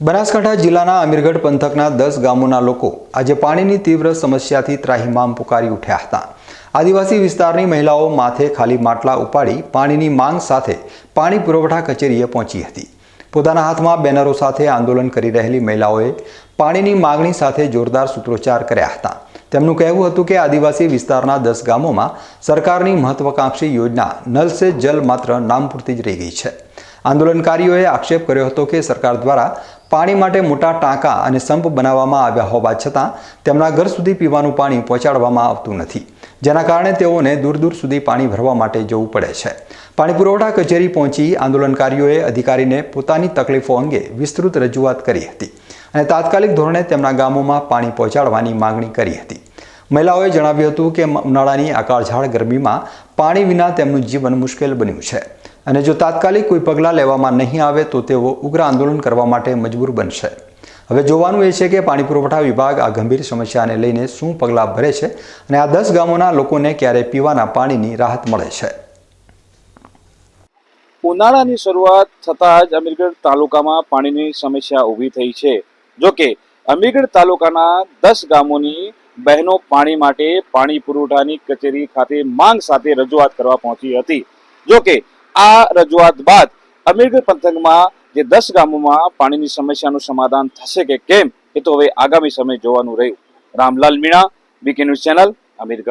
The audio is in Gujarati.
બનાસકાંઠા જિલ્લાના અમીરગઢ પંથકના દસ ગામોના લોકો આજે પાણીની તીવ્ર સમસ્યાથી ત્રાહિમામ પુકારી ઉઠ્યા હતા. આદિવાસી વિસ્તારની મહિલાઓ માથે ખાલી માટલા ઉપાડી પાણીની માંગ સાથે પાણી પુરવઠા કચેરીએ પહોંચી હતી. પોતાના હાથમાં બેનરો સાથે આંદોલન કરી રહેલી મહિલાઓએ પાણીની માગણી સાથે જોરદાર સૂત્રોચ્ચાર કર્યા હતા. તેમનું કહેવું હતું કે આદિવાસી વિસ્તારના દસ ગામોમાં સરકારની મહત્વાકાંક્ષી યોજના નલ સે જલ માત્ર નામ પૂરતી જ રહી ગઈ છે. આંદોલનકારીઓએ આક્ષેપ કર્યો હતો કે સરકાર દ્વારા પાણી માટે મોટા ટાંકા અને સંપ બનાવવામાં આવ્યા હોવા છતાં તેમના ઘર સુધી પીવાનું પાણી પહોંચાડવામાં આવતું નથી, જેના કારણે તેઓને દૂર દૂર સુધી પાણી ભરવા માટે જવું પડે છે. પાણી પુરવઠા કચેરી પહોંચી આંદોલનકારીઓએ અધિકારીને પોતાની તકલીફો અંગે વિસ્તૃત રજૂઆત કરી હતી અને તાત્કાલિક ધોરણે તેમના ગામોમાં પાણી પહોંચાડવાની માંગણી કરી હતી. મહિલાઓએ જણાવ્યું હતું કે ઉનાળાની આકાળઝાળ ગરમીમાં પાણી વિના તેમનું જીવન મુશ્કેલ બન્યું છે. અને જો તાત્કાલિક કોઈ પગલાં લેવામાં નહીં આવે તો તેઓ ઉગ્ર આંદોલન કરવા માટે મજબૂર બનશે. હવે જોવાનું એ છે કે પાણી પુરવઠા વિભાગ આ ગંભીર સમસ્યાને લઈને શું પગલાં ભરે છે અને આ દસ ગામોના લોકોને ક્યારે પીવાના પાણીની રાહત મળે છે. ઉનાળાની શરૂઆત થતાં જ અમીરગઢ તાલુકામાં પાણીની સમસ્યા ઊભી થઈ છે. જો કે અમીરગઢ તાલુકાના દસ ગામોની બહેનો પાણી માટે પાણી પુરવઠાની કચેરી ખાતે માંગ સાથે રજૂઆત કરવા પહોંચી હતી. જો કે આ રજૂઆત બાદ અમીરગઢ પંથકમાં જે દસ ગામોમાં પાણીની સમસ્યાનું સમાધાન થશે કે કેમ, એ તો હવે આગામી સમય જોવાનું રહ્યું. Ramlal Meena BK news channel Amirgadh.